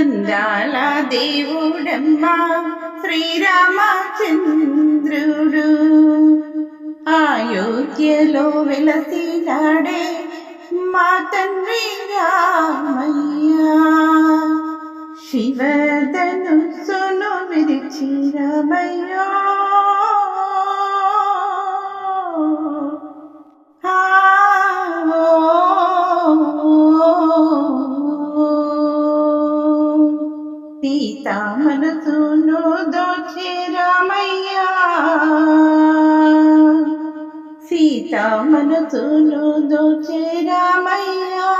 అందాల దేవుడమ్మా శ్రీరామచంద్రుడు అయోధ్యలో వెలసినాడే మా తండ్రి రామయ్యా శివదను సును విరిచి రామయ్యా సీత మనసును దోచే రామయ్యా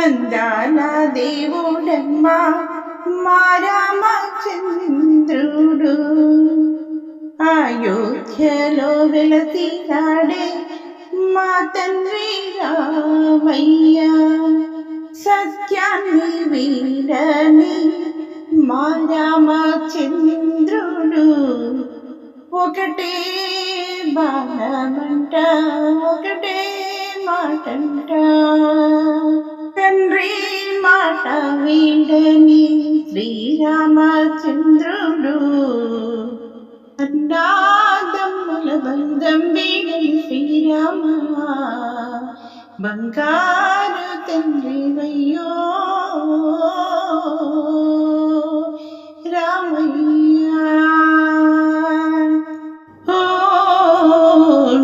అందాన దేవుడమ్మా మారామ చంద్రుడు. అయోధ్యలో వెలసినాడే మా తండ్రి రామయ్యా. సత్యాన్ని వీరని మారామ చంద్రుడు. ఒకటే బాణమంట ఒకటే మాటంట తండ్రి మాట వీడని శ్రీరామచంద్రుడు అన్నాదమ్ముల బంధం వీడని శ్రీరామ బంగారు తండ్రి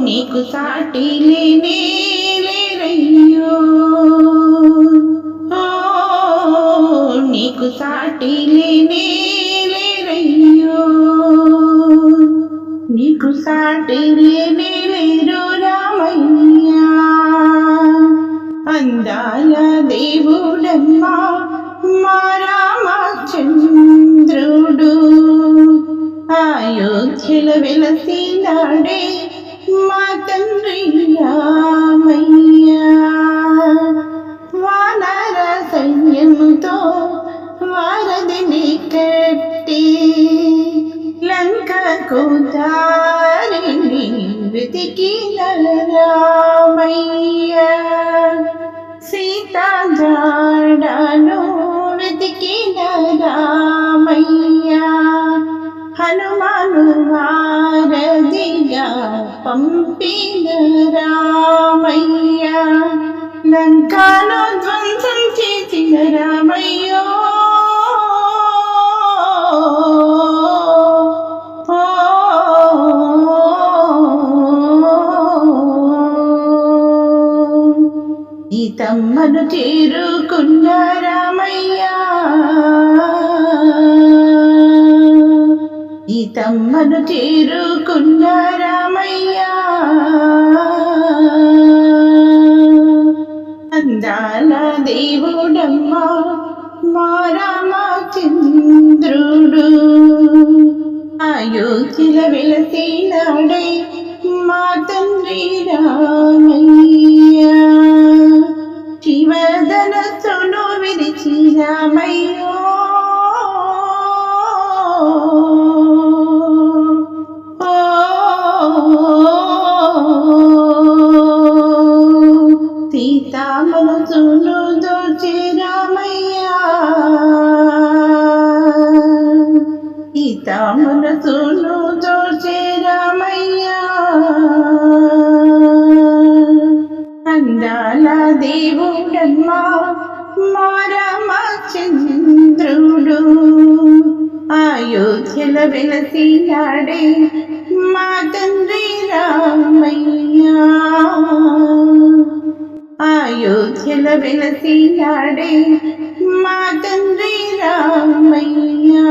నీకు సాటి లేనే లేరయ్యో. నీకు సాటి లేనే లేరయ్యో. నీకు సాటి లేనే లేరు రామయ్యా. అందాల దేవుడమ్మా మా రామచంద్రుడు. అయోధ్యల వెలసినాడే మా రామయ్యా వానర సైన్యముతో వారధిని కట్టి లంకకు దారిని వెతికిన రామయ్య సీతా వెతికిన రామయ్య హనుమాను వారధిగా పంపిన రామయ్య లంకాను ధ్వంసం చేసిన రామయ్యో. ఈ తమ్మను చేరుకున్న రామయ్యా ఈ తమ్మను చేరుకున్న మారామచంద్రుడు. అయోధ్యల వెలసినాడే మా తండ్రి రామయ్య. శివదన విరిచి రామయ్యో. ఓ. దోచిరా సీతా మనసును దోచి రామయ్యా. అందాల దేవుడమ్మా మారమ చంద్రుడు అయోధ్యల వెలసినాడే మా తండ్రి రామయ్యా. అయోధ్యల వెలసినాడే మా తండ్రి రామయ్యా